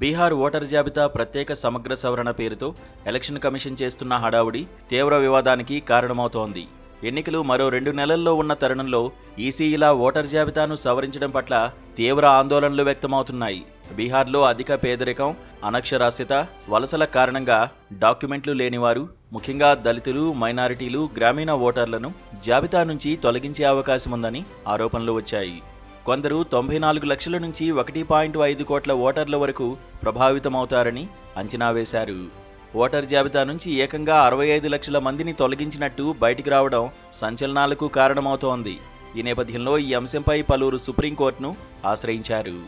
Bihar voter జాబితా ప్రత్యేక సమగ్ర సవరణ పేరుతో ఎలక్షన్ కమిషన్ చేస్తున్న హడావుడి తీవ్ర వివాదానికి కారణమవుతోంది. ఎన్నికలు మరో రెండు నెలల్లో ఉన్న తరుణంలో ఈసీ ఇలా ఓటర్ జాబితాను సవరించడం పట్ల తీవ్ర ఆందోళనలు వ్యక్తమవుతున్నాయి. బీహార్లో అధిక పేదరికం అనక్షరాస్యత వలసల కారణంగా డాక్యుమెంట్లు లేనివారు ముఖ్యంగా దళితులు మైనారిటీలు గ్రామీణ ఓటర్లను జాబితా నుంచి తొలగించే అవకాశం ఉందని ఆరోపణలు వచ్చాయి. కొందరు తొంభై నాలుగు లక్షల నుంచి ఒకటి పాయింట్ ఐదు కోట్ల ఓటర్ల వరకు ప్రభావితమవుతారని అంచనా వేశారు. ఓటర్ జాబితా నుంచి ఏకంగా అరవై ఐదు లక్షల మందిని తొలగించినట్టు బయటికి రావడం సంచలనాలకు కారణమవుతోంది. ఈ నేపథ్యంలో ఈ అంశంపై పలువురు సుప్రీంకోర్టును ఆశ్రయించారు.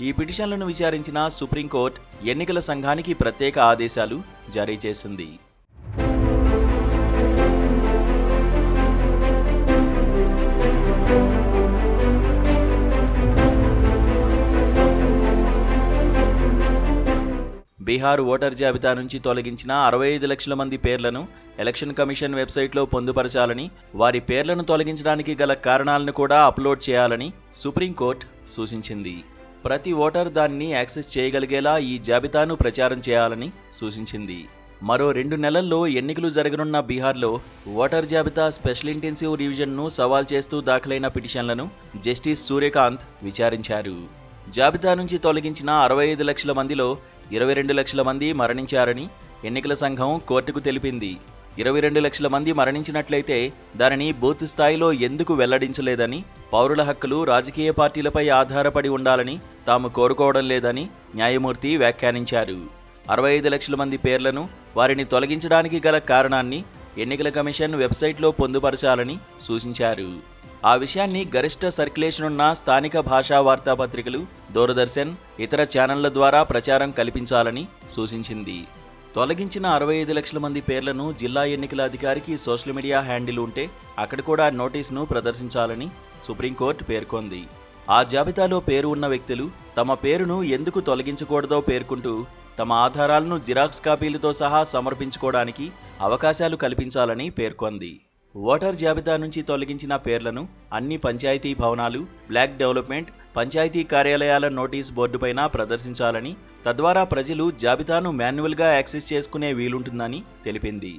ఈ పిటిషన్లను విచారించిన సుప్రీంకోర్టు ఎన్నికల సంఘానికి ప్రత్యేక ఆదేశాలు జారీ చేసింది. బీహార్ ఓటర్ జాబితా నుంచి తొలగించిన అరవై ఐదు లక్షల మంది పేర్లను ఎలక్షన్ కమిషన్ వెబ్సైట్లో పొందుపరచాలని వారి పేర్లను తొలగించడానికి గల కారణాలను కూడా అప్లోడ్ చేయాలని సుప్రీంకోర్టు సూచించింది. ప్రతి ఓటర్ దాన్ని యాక్సెస్ చేయగలిగేలా ఈ జాబితాను ప్రచారం చేయాలని సూచించింది. మరో రెండు నెలల్లో ఎన్నికలు జరగనున్న బీహార్లో ఓటర్ జాబితా స్పెషల్ ఇంటెన్సివ్ రివిజన్ను సవాల్ చేస్తూ దాఖలైన పిటిషన్లను జస్టిస్ సూర్యకాంత్ విచారించారు. జాబితా నుంచి తొలగించిన అరవై ఐదు లక్షల మందిలో ఇరవై రెండు లక్షల మంది మరణించారని ఎన్నికల సంఘం కోర్టుకు తెలిపింది. ఇరవై రెండు లక్షల మంది మరణించినట్లయితే దానిని బూత్ స్థాయిలో ఎందుకు వెల్లడించలేదని పౌరుల హక్కులు రాజకీయ పార్టీలపై ఆధారపడి ఉండాలని తాము కోరుకోవడం లేదని న్యాయమూర్తి వ్యాఖ్యానించారు. అరవై ఐదు లక్షల మంది పేర్లను వారిని తొలగించడానికి గల కారణాన్ని ఎన్నికల కమిషన్ వెబ్సైట్లో పొందుపరచాలని సూచించారు. ఆ విషయాన్ని గరిష్ట సర్క్యులేషన్ ఉన్న స్థానిక భాషా వార్తాపత్రికలు దూరదర్శన్ ఇతర ఛానళ్ళ ద్వారా ప్రచారం కల్పించాలని సూచించింది. తొలగించిన అరవై ఐదు లక్షల మంది పేర్లను జిల్లా ఎన్నికల అధికారికి సోషల్ మీడియా హ్యాండిల్ ఉంటే అక్కడ కూడా నోటీసును ప్రదర్శించాలని సుప్రీంకోర్టు పేర్కొంది. ఆ జాబితాలో పేరు ఉన్న వ్యక్తులు తమ పేరును ఎందుకు తొలగించకూడదో పేర్కొంటూ తమ ఆధారాలను జిరాక్స్ కాపీలతో సహా సమర్పించుకోవడానికి అవకాశాలు కల్పించాలని పేర్కొంది. ఓటర్ జాబితా నుంచి తొలగించిన పేర్లను అన్ని పంచాయతీ భవనాలు బ్లాక్ డెవలప్మెంట్ పంచాయతీ కార్యాలయాల నోటీస్ బోర్డుపైన ప్రదర్శించాలని తద్వారా ప్రజలు జాబితాను మాన్యువల్గా యాక్సెస్ చేసుకునే వీలుంటుందని తెలిపింది.